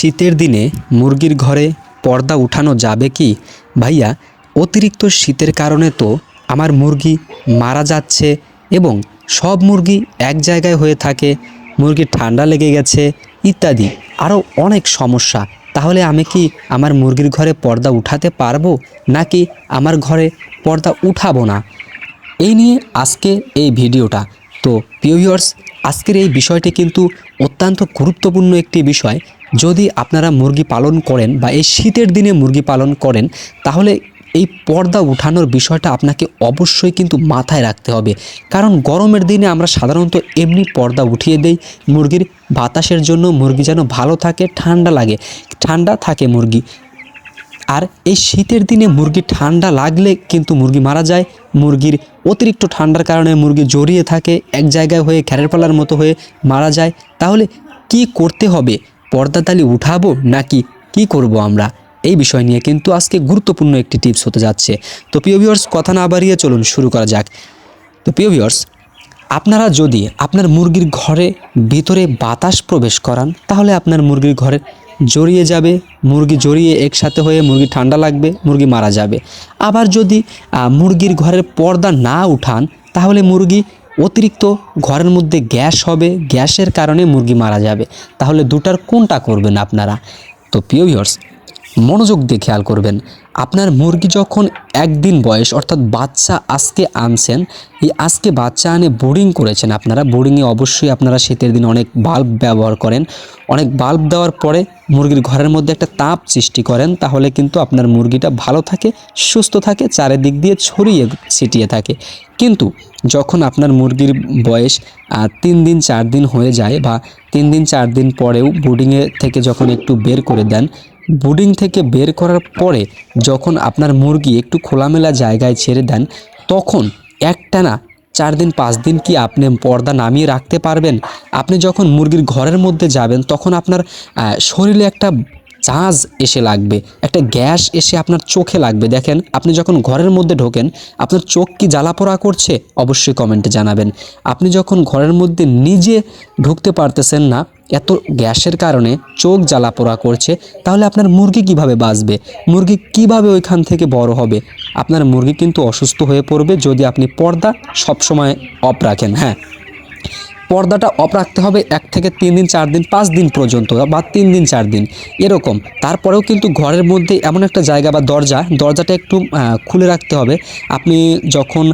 শীতের দিনে মুরগির ঘরে পর্দা উঠানো যাবে কি? ভাইয়া, অতিরিক্ত শীতের কারণে তো আমার মুরগি মারা যাচ্ছে এবং সব মুরগি এক জায়গায় হয়ে থাকে, মুরগির ঠান্ডা লেগে গেছে ইত্যাদি। আরও অনেক সমস্যা। তাহলে আমি কি আমার মুরগির ঘরে পর্দা উঠাতে পারব নাকি আমার ঘরে পর্দা উঠাবো না? এই নিয়ে আজকে এই ভিডিওটা। তো পিওয়ার্স আজকের এই বিষয়টি কিন্তু অত্যন্ত গুরুত্বপূর্ণ একটি বিষয়। যদি আপনারা মুরগি পালন করেন বা এই শীতের দিনে মুরগি পালন করেন, তাহলে এই পর্দা উঠানোর বিষয়টা আপনাকে অবশ্যই কিন্তু মাথায় রাখতে হবে। কারণ গরমের দিনে আমরা সাধারণত এমনি পর্দা উঠিয়ে দেই, মুরগির বাতাসের জন্য মুরগি যেন ভালো থাকে, ঠান্ডা লাগে। ঠান্ডা থাকে মুরগি। আর এই শীতের দিনে মুরগি ঠান্ডা লাগলে কিন্তু মুরগি মারা যায়। মুরগির অতিরিক্ত ঠান্ডার কারণে মুরগি জড়িয়ে থাকে, এক জায়গায় হয়ে ঘেরের পালার মতো হয়ে মারা যায়। তাহলে কি করতে হবে? পর্দা তালি উঠাবো নাকি কি করব আমরা? এই বিষয় নিয়ে কিন্তু আজকে গুরুত্বপূর্ণ একটি টিপস হতে যাচ্ছে। তো প্রিয় ভিউয়ার্স কথা না বাড়িয়ে চলুন শুরু করা যাক। তো প্রিয় ভিউয়ার্স আপনারা যদি আপনার মুরগির ঘরে ভিতরে বাতাস প্রবেশ করান, তাহলে আপনার মুরগির ঘরে জড়িয়ে যাবে, মুরগি জড়িয়ে একসাথে হয়ে মুরগি ঠান্ডা লাগবে, মুরগি মারা যাবে। আবার যদি মুরগির ঘরের পর্দা না উঠান, তাহলে মুরগি অতিরিক্ত ঘরের মধ্যে গ্যাস হবে, গ্যাসের কারণে মুরগি মারা যাবে। তাহলে দুটার কোনটা করবেন আপনারা? তো প্রিয় মনোযোগ দিয়ে খেয়াল করবেন। আপনার মুরগি যখন একদিন বয়স, অর্থাৎ বাচ্চা আজকে আনছেন, এই আজকে বাচ্চা আনে বোর্ডিং করেছেন আপনারা। বোর্ডিংয়ে অবশ্যই আপনারা শীতের দিন অনেক বাল্ব ব্যবহার করেন। অনেক বাল্ব দেওয়ার পরে মুরগির ঘরের মধ্যে একটা তাপ সৃষ্টি করেন, তাহলে কিন্তু আপনার মুরগিটা ভালো থাকে, সুস্থ থাকে, চারিদিক দিয়ে ছড়িয়ে ছিটিয়ে থাকে। কিন্তু যখন আপনার মুরগির বয়স তিন দিন, চার দিন হয়ে যায় বা তিন দিন, চার দিন পরেও বোর্ডিংয়ে থেকে যখন একটু বের করে দেন বোর্ডিং থেকে বের করার পরে যখন আপনার মুরগি একটু খোলামেলা জায়গায় ছেড়ে দেন, তখন একটানা চার দিন, পাঁচ দিন কি আপনি পর্দা নামিয়ে রাখতে পারবেন? আপনি যখন মুরগির ঘরের মধ্যে যাবেন, তখন আপনার শরীরে একটা চাঁজ এসে লাগবে, একটা গ্যাস এসে আপনার চোখে লাগবে। দেখেন, আপনি যখন ঘরের মধ্যে ঢোকেন, আপনার চোখ কি জ্বালাপোড়া করছে? অবশ্যই কমেন্টে জানাবেন। আপনি যখন ঘরের মধ্যে নিজে ঢুকতে পারতেছেন না এত গ্যাসের কারণে চোখ জ্বালা পোড়া করছে, তাহলে আপনার মুরগি কীভাবে বাঁচবে? মুরগি কীভাবে ওইখান থেকে বড় হবে? আপনার মুরগি কিন্তু অসুস্থ হয়ে পড়বে যদি আপনি পর্দা সবসময় অফ রাখেন হ্যাঁ। পর্দাটা অফ রাখতে হবে এক থেকে তিন দিন, চার দিন, পাঁচ দিন পর্যন্ত বা তিন দিন, চার দিন। এরকম। তারপরেও কিন্তু ঘরের মধ্যে এমন একটা জায়গা বা দরজা, দরজাটা একটু খুলে রাখতে হবে। আপনি যখন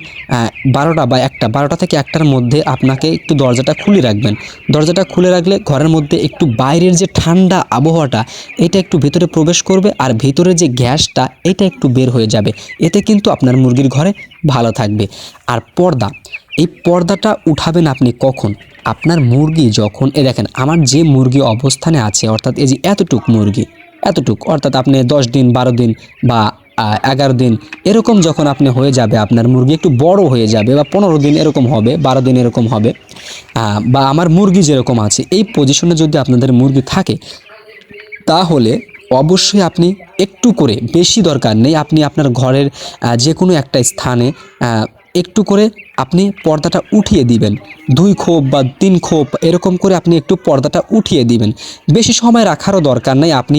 বারোটা বা একটা, বারোটা থেকে একটার মধ্যে আপনাকে একটু দরজাটা খুলে রাখবেন। দরজাটা খুলে রাখলে ঘরের মধ্যে একটু বাইরের যে ঠান্ডা আবহাওয়াটা, এটা একটু ভেতরে প্রবেশ করবে আর ভেতরে যে গ্যাসটা, এটা একটু বের হয়ে যাবে। এতে কিন্তু আপনার মুরগির ঘরে ভালো থাকবে। আর পর্দা এই পর্দাটা উঠাবেন আপনি কখন? আপনার মুরগি যখন, এ দেখেন, আমার যে মুরগি অবস্থানে আছে, অর্থাৎ এই যে এতটুক মুরগি, এতটুক, অর্থাৎ আপনি দশ দিন, বারো দিন বা এগারো দিন, এরকম যখন আপনি হয়ে যাবে, আপনার মুরগি একটু বড় হয়ে যাবে বা পনেরো দিন এরকম হবে, বারো দিন এরকম হবে বা আমার মুরগি যেরকম আছে, এই পজিশনে যদি আপনাদের মুরগি থাকে, তাহলে অবশ্যই আপনি একটু করে, বেশি দরকার নেই, আপনি আপনার ঘরের যে কোনো একটা স্থানে একটু করে আপনি পর্দাটা উঠিয়ে দিবেন। দুই খোপ বা তিন খোপ এরকম করে আপনি একটু পর্দাটা উঠিয়ে দিবেন। বেশি সময় রাখারও দরকার নাই। আপনি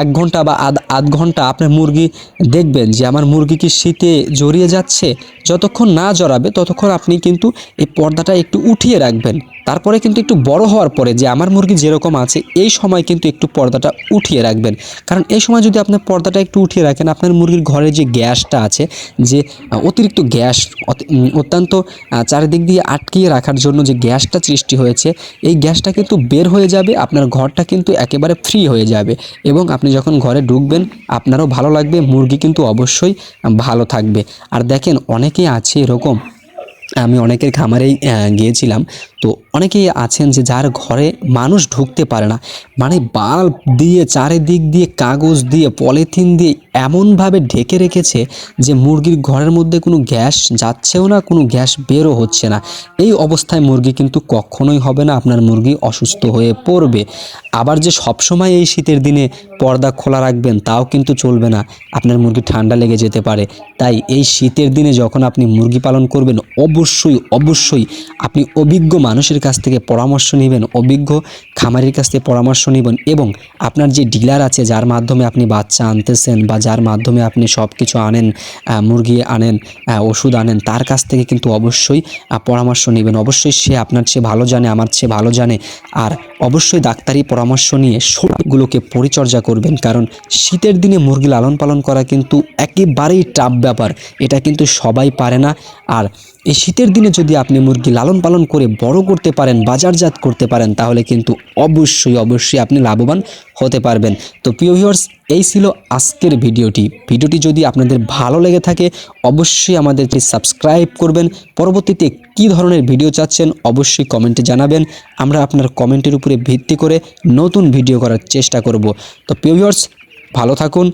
এক ঘণ্টা বা আধ আধ ঘণ্টা আপনার মুরগি দেখবেন যে আমার মুরগি কি শীতে জড়িয়ে যাচ্ছে? যতক্ষণ না জড়াবে ততক্ষণ আপনি কিন্তু এই পর্দাটা একটু উঠিয়ে রাখবেন। তারপরে কিন্তু একটু বড় হওয়ার পরে যে আমার মুরগি যেরকম আছে, এই সময় কিন্তু একটু পর্দাটা উঠিয়ে রাখবেন। কারণ এই সময় যদি আপনি পর্দাটা একটু উঠিয়ে রাখেন, আপনার মুরগির ঘরে যে গ্যাসটা আছে, যে, অতিরিক্ত গ্যাস অত্যন্ত চারিদিক দিয়ে আটকিয়ে রাখার জন্য যে গ্যাসটা সৃষ্টি হয়েছে, এই গ্যাসটা কিন্তু বের হয়ে যাবে, আপনার ঘরটা কিন্তু একেবারে ফ্রি হয়ে যাবে এবং আপনি যখন ঘরে ঢুকবেন, আপনারও ভালো লাগবে, মুরগি কিন্তু অবশ্যই ভালো থাকবে। আর দেখেন, অনেকেই আছে এরকম, আমি অনেকের খামারেই গিয়েছিলাম, তো অনেকেই আছেন যে যার ঘরে মানুষ ঢুকতে পারে না মানে বাল্ব দিয়ে, চারিদিক দিয়ে, কাগজ দিয়ে, পলিথিন দিয়ে এমনভাবে ঢেকে রেখেছে যে মুরগির ঘরের মধ্যে কোনো গ্যাস যাচ্ছেও না, কোনো গ্যাস বেরও হচ্ছে না। এই অবস্থায় মুরগি কিন্তু কখনোই হবে না, আপনার মুরগি অসুস্থ হয়ে পড়বে। আবার যে সবসময় এই শীতের দিনে পর্দা খোলা রাখবেন, তাও কিন্তু চলবে না। আপনার মুরগি ঠান্ডা লেগে যেতে পারে। তাই এই শীতের দিনে যখন আপনি মুরগি পালন করবেন, অবশ্যই অবশ্যই আপনি অভিজ্ঞ মানুষের কাছ থেকে পরামর্শ নেবেন, অভিজ্ঞ খামারের কাছ থেকে পরামর্শ নেবেন এবং আপনার যে ডিলার আছে, যার মাধ্যমে আপনি বাচ্চা আনতেছেন বা যার মাধ্যমে আপনি সব কিছু আনেন মুরগি আনেন ওষুধ আনেন, তার কাছ থেকে কিন্তু অবশ্যই পরামর্শ নেবেন। অবশ্যই সে আপনার চেয়ে ভালো জানে, আমার চেয়ে ভালো জানে। আর অবশ্যই ডাক্তারি পরামর্শ নিয়ে সবগুলোকে পরিচর্যা করবেন। কারণ শীতের দিনে মুরগি লালন পালন করা কিন্তু একেবারেই টাফ ব্যাপার। এটা কিন্তু সবাই পারে না। আর এই শীতের দিনে যদি আপনি মুরগি লালন পালন করে বড় করতে পারেন, বাজারজাত করতে পারেন, তাহলে কিন্তু অবশ্যই অবশ্যই আপনি লাভবান হতে পারবেন। তো প্রিয় ভিউয়ার্স এই ছিল আজকের ভিডিওটি। ভিডিওটি যদি আপনাদের ভালো লেগে থাকে, অবশ্যই আমাদেরকে সাবস্ক্রাইব করবেন। পরবর্তীতে কী ধরনের ভিডিও চাচ্ছেন, অবশ্যই কমেন্টে জানাবেন। আমরা আপনার কমেন্টের উপরে ভিত্তি করে নতুন ভিডিও করার চেষ্টা করব। তো প্রিয় ভিউয়ার্স ভালো থাকুন,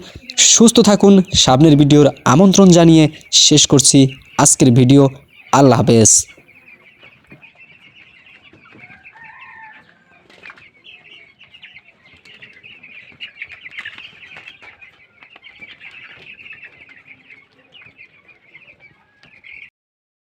সুস্থ থাকুন। সামনের ভিডিওর আমন্ত্রণ জানিয়ে শেষ করছি আজকের ভিডিও আল্লাহ হাফেজ।